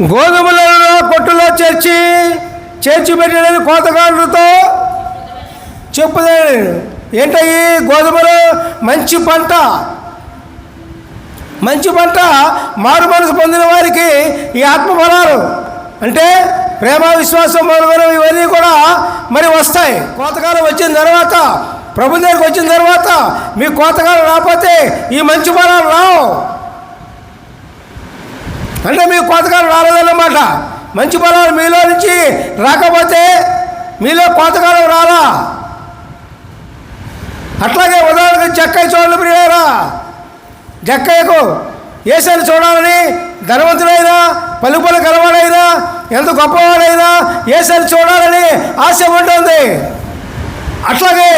గోధుమలలో కొట్టులో చేర్చి చేర్చి పెట్టినది కోతగాళ్ళతో చెప్పుదాడు ఏంటయ్యి గోధుమలు? మంచి పంట. మంచి పంట మారు మనసు పొందిన వారికి ఈ ఆత్మఫలాలు. అంటే ప్రేమ విశ్వాసం మొదలైన ఇవన్నీ కూడా మరి వస్తాయి. కోతకాలం వచ్చిన తర్వాత ప్రభు దగ్గరికి వచ్చిన తర్వాత మీ కోతకాలం రాకపోతే ఈ మంచి ఫలాలు రావు. అంటే మీ కోతకాలం రాలేదన్నమాట. మంచి ఫలాలు మీలో నుంచి రాకపోతే మీలో కోతకాలం రాలా. అట్లాగే ఉదాహరణకు జక్కయ్య చూడండి ప్రియారా జక్కయ్యకు ఏసని చూడాలని ధనవంతుడైనా పలుపలు గలవాడైనా ఎంత గొప్పవాడైనా ఏసని చూడాలని ఆశ ఉంటుంది. అట్లాగే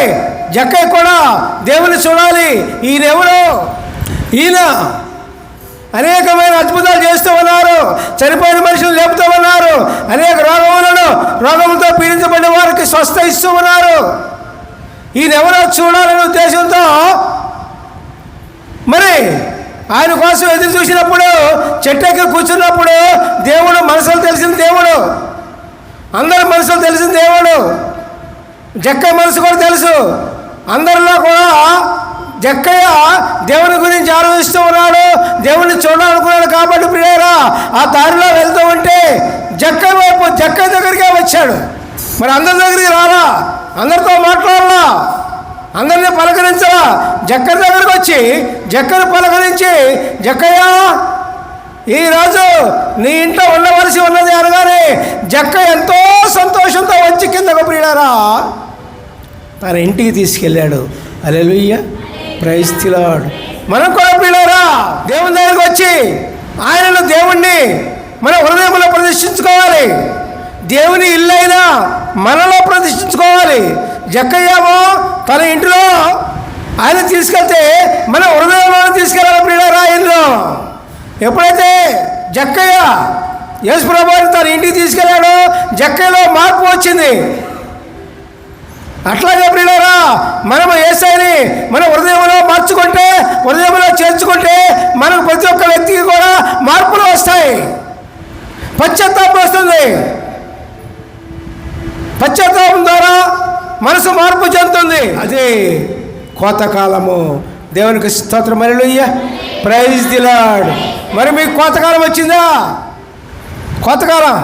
జక్కయ్య కూడా దేవుని చూడాలి. ఈయన ఎవరు? ఈయన అనేకమైన అద్భుతాలు చేస్తూ చనిపోయిన మనుషులు లేపుతూ ఉన్నారు అనేక రోగములను రోగములతో పీడించబడిన వారికి స్వస్థ ఇస్తూ ఉన్నారు ఈయనెవరో చూడాలనే ఉద్దేశంతో మరి ఆయన కోసం ఎదురు చూసినప్పుడు చెట్టెక్కి కూర్చున్నప్పుడు దేవుడు మనసులు తెలిసిన దేవుడు. అందరి మనసులు తెలిసిన దేవుడు. జక్క మనసు కూడా తెలుసు. అందరిలో కూడా జక్కయ్య దేవుని గురించి ఆలోచిస్తూ ఉన్నాడు. దేవుని చూడాలనుకున్నాడు కాబట్టి ఆ దారిలో వెళ్తూ ఉంటే జక్క వైపు జక్క దగ్గరికే వచ్చాడు. మరి అందరి దగ్గరికి రారా? అందరితో మాట్లాడరా? అందరినీ పలకరించరా? జక్కర్ దగ్గరకు వచ్చి జక్కను పలకరించి జక్కయ్యా ఈరోజు నీ ఇంట్లో ఉండవలసి ఉన్నది అనగానే జక్క ఎంతో సంతోషంతో వచ్చి కిందకు ప్రియుడారా తన ఇంటికి తీసుకెళ్ళాడు. అలెలుయ్య ప్రైస్తిలాడు మనం కూడా పిల్లరా దేవుని దగ్గరికి వచ్చి ఆయనను దేవుణ్ణి మన హృదయంలో ప్రదర్శించుకోవాలి దేవుని ఇల్లైనా మనలో ప్రదర్శించుకోవాలి జక్కయ్యేమో తన ఇంటిలో ఆయన తీసుకెళ్తే మన హృదయంలో తీసుకెళ్ళాలి ప్రియులారా ఆయనలో ఎప్పుడైతే జక్కయ్య యేసుప్రభుని తన ఇంటికి తీసుకెళ్ళాడో జక్కయ్యలో మార్పు వచ్చింది. అట్లాగే ప్రియులారా మనము ఏసైని మన హృదయంలో మార్చుకుంటే హృదయంలో చేర్చుకుంటే పశ్చాత్తాపం వస్తుంది పశ్చాత్తాపం ద్వారా మనసు మార్పు చెందుతుంది. అదే కోతకాలము దేవునికి స్తోత్రం. మరిలుయ్య ప్రైజ్ దిలాడ్ మరి మీకు కోతకాలం వచ్చిందా? కోతకాలం